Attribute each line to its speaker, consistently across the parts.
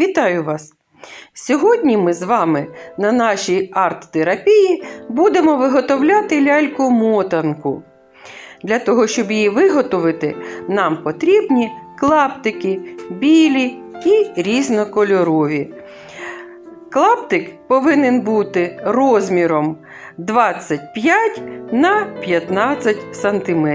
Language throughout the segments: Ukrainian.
Speaker 1: Вітаю вас! Сьогодні ми з вами на нашій арт-терапії будемо виготовляти ляльку-мотанку. Для того, щоб її виготовити, нам потрібні клаптики білі і різнокольорові. Клаптик повинен бути розміром 25 на 15 см.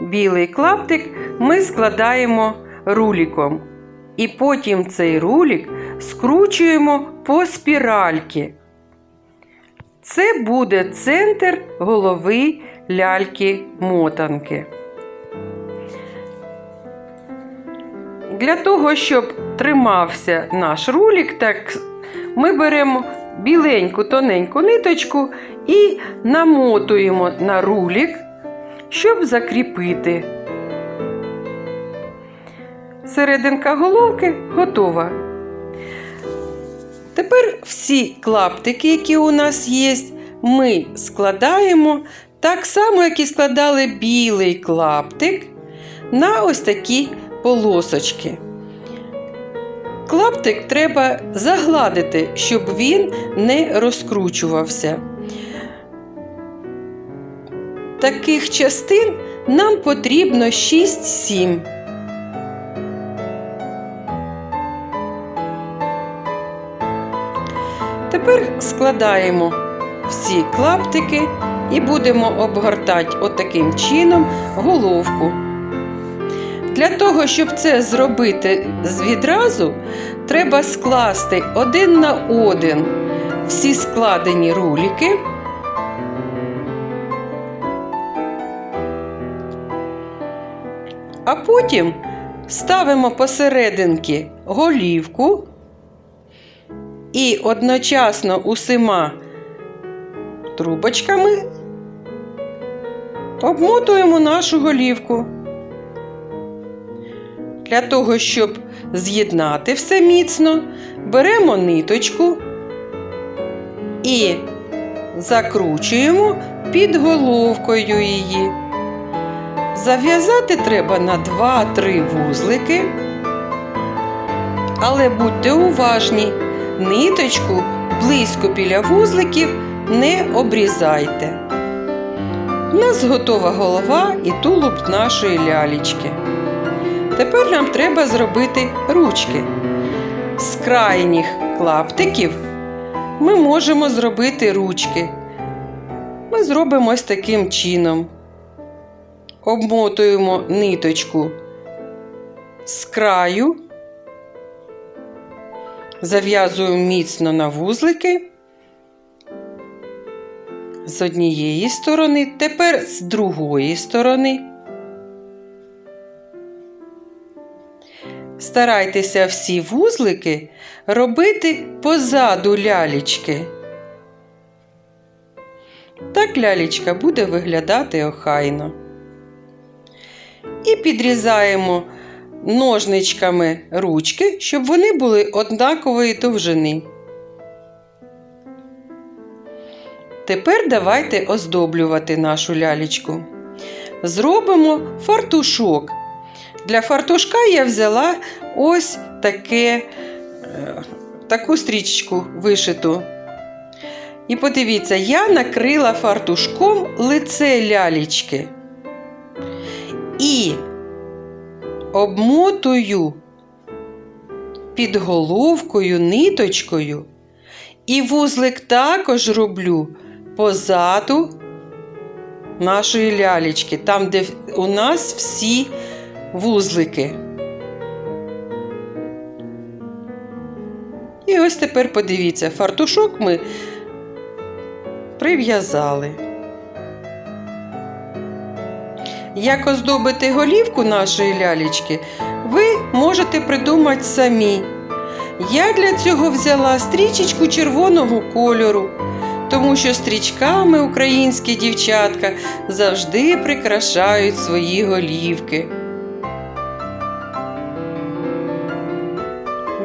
Speaker 1: Білий клаптик ми складаємо руліком. І потім цей рулік скручуємо по спіральки. Це буде центр голови ляльки-мотанки. Для того, щоб тримався наш рулік, так ми беремо біленьку тоненьку ниточку і намотуємо на рулік, щоб закріпити. Серединка головки готова. Тепер всі клаптики, які у нас є, ми складаємо так само, як і складали білий клаптик на ось такі полосочки. Клаптик треба загладити, щоб він не розкручувався. Таких частин нам потрібно 6-7. Тепер складаємо всі клаптики і будемо обгортати отаким чином головку. Для того, щоб це зробити відразу, треба скласти один на один всі складені руліки. А потім ставимо посерединки голівку і одночасно усіма трубочками обмотуємо нашу голівку. Для того, щоб з'єднати все міцно, беремо ниточку і закручуємо під головкою її. Зав'язати треба на 2-3 вузлики, але будьте уважні, ниточку близько біля вузликів не обрізайте. У нас готова голова і тулуб нашої лялечки. Тепер нам треба зробити ручки. З крайніх клаптиків ми можемо зробити ручки. Ми зробимо ось таким чином. Обмотуємо ниточку з краю, зав'язуємо міцно на вузлики з однієї сторони, тепер з другої сторони. Старайтеся всі вузлики робити позаду лялечки. Так лялечка буде виглядати охайно. І підрізаємо ножничками ручки, щоб вони були однакової довжини. Тепер давайте оздоблювати нашу лялечку. Зробимо фартушок. Для фартушка я взяла ось таке, е, таку стрічку вишиту. І подивіться, я накрила фартушком лице лялечки. І обмотую під головкою ниточкою. І вузлик також роблю позаду нашої лялечки, там, де у нас всі вузлики. І ось тепер подивіться, фартушок ми прив'язали. Як оздобити голівку нашої лялечки, ви можете придумати самі. Я для цього взяла стрічечку червоного кольору, тому що стрічками українські дівчатка завжди прикрашають свої голівки.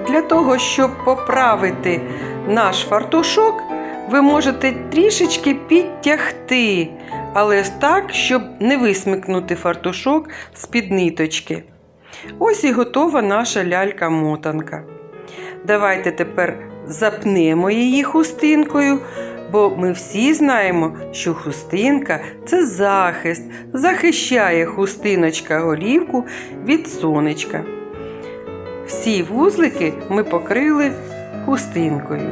Speaker 1: Для того, щоб поправити наш фартушок, ви можете трішечки підтягти, але ж так, щоб не висмикнути фартушок з-під ниточки. Ось і готова наша лялька-мотанка. Давайте тепер запнемо її хустинкою, бо ми всі знаємо, що хустинка це захист, захищає хустиночка голівку від сонечка. Всі вузлики ми покрили хустинкою.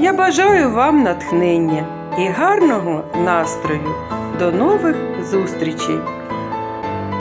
Speaker 1: Я бажаю вам натхнення і гарного настрою. До нових зустрічей!